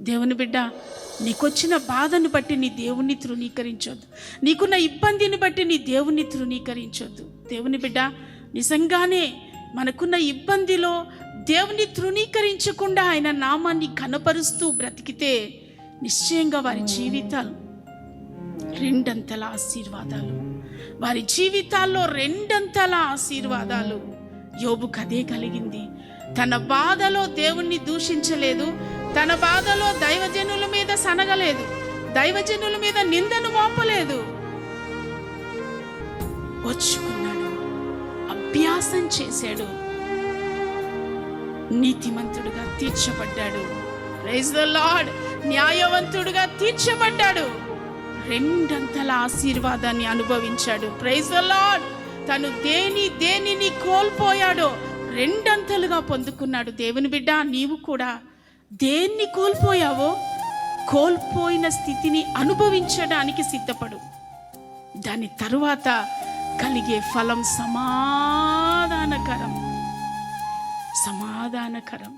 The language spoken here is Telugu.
దేవుని బిడ్డ నీకొచ్చిన బాధను బట్టి నీ దేవుణ్ణి తృణీకరించొద్దు. నీకున్న ఇబ్బందిని బట్టి నీ దేవుణ్ణి తృణీకరించొద్దు. దేవుని బిడ్డ నిజంగానే మనకున్న ఇబ్బందిలో దేవుని తృణీకరించకుండా ఆయన నామాన్ని కనపరుస్తూ బ్రతికితే నిశ్చయంగా వారి జీవితాలు రెండంతల ఆశీర్వాదాలు. వారి జీవితాల్లో రెండంతల ఆశీర్వాదాలు. యోబుకు అదే కలిగింది. తన బాధలో దేవుణ్ణి దూషించలేదు. తన బాధలో దైవజనుల మీద సనగలేదు. దైవజనుల మీద నిందను మోపలేదు. వచ్చుకున్నాడు. అభ్యాసం చేశాడు. నీతిమంతుడుగా తీర్చబడ్డాడు. ప్రైజ్ ద లార్డ్ న్యాయవంతుడుగా తీర్చబడ్డాడు. రెండంతల ఆశీర్వాదాన్ని అనుభవించాడు. ప్రైజ్ ద లార్డ్ తను దేని దేనిని కోల్పోయాడో రెండంతలుగా పొందుకున్నాడు దేవుని బిడ్డ. నీవు కూడా దేన్ని కోల్పోయావో? కోల్పోయిన స్థితిని అనుభవించడానికి సిద్ధపడు. దాని తరువాత కలిగే ఫలం సమాధానకరం. సమాధానకరం.